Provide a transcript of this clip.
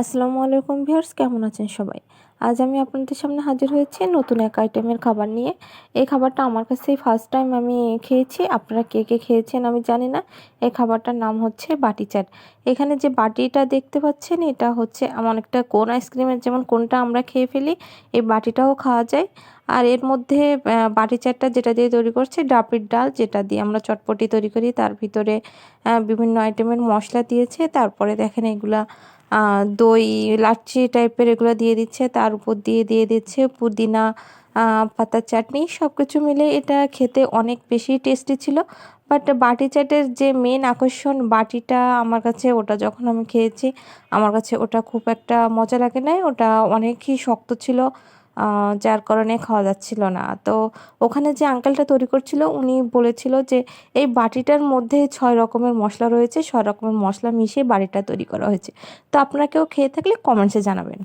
আসসালামু আলাইকুম ভিউয়ার্স, কেমন আছেন সবাই? আজ আমি আপনাদের সামনে হাজির হয়েছি নতুন এক আইটেমের খাবার নিয়ে। এই খাবারটা আমার কাছে ফার্স্ট টাইম আমি খেয়েছি। আপনারা কে কে খেয়েছেন আমি জানি না। এই খাবারটার নাম হচ্ছে বাটি চাট। এখানে যে বাটিটা দেখতে পাচ্ছেন, এটা হচ্ছে এমন একটা কোন আইসক্রিমের, যেমন কোনটা আমরা খেয়ে ফেলি, এই বাটিটাও খাওয়া যায়। আর এর মধ্যে বাটি চাটটা যেটা দিয়ে তৈরি করছে ডাবের ডাল, যেটা দিয়ে আমরা চটপটি তৈরি করি, তার ভিতরে বিভিন্ন আইটেমের মশলা দিয়েছে। তারপরে দেখেন এগুলা দই, লাচ্ছি টাইপের এগুলো দিয়ে দিচ্ছে। তার উপর দিয়ে দিয়ে দিচ্ছে পুদিনা পাতার চাটনি সব কিছু মিলে এটা খেতে অনেক বেশি টেস্টি ছিল। বাট বাটি চাটের যে মেন আকর্ষণ বাটিটা আমার কাছে, ওটা যখন আমি খেয়েছি, আমার কাছে ওটা খুব একটা মজা লাগে নাই। ওটা অনেকই শক্ত ছিল। যার কারণে খাওয়া যাচ্ছিল না। তো ওখানে যে আঙ্কেলটা তৈরি করছিল, উনি বলেছিল যে এই বাটিটার মধ্যে ছয় রকমের মশলা রয়েছে, ছয় রকমের মশলা মিশিয়ে বাড়িটা তৈরি করা হয়েছে। তো আপনারা কেউ খেয়ে থাকলে কমেন্টসে জানাবেন।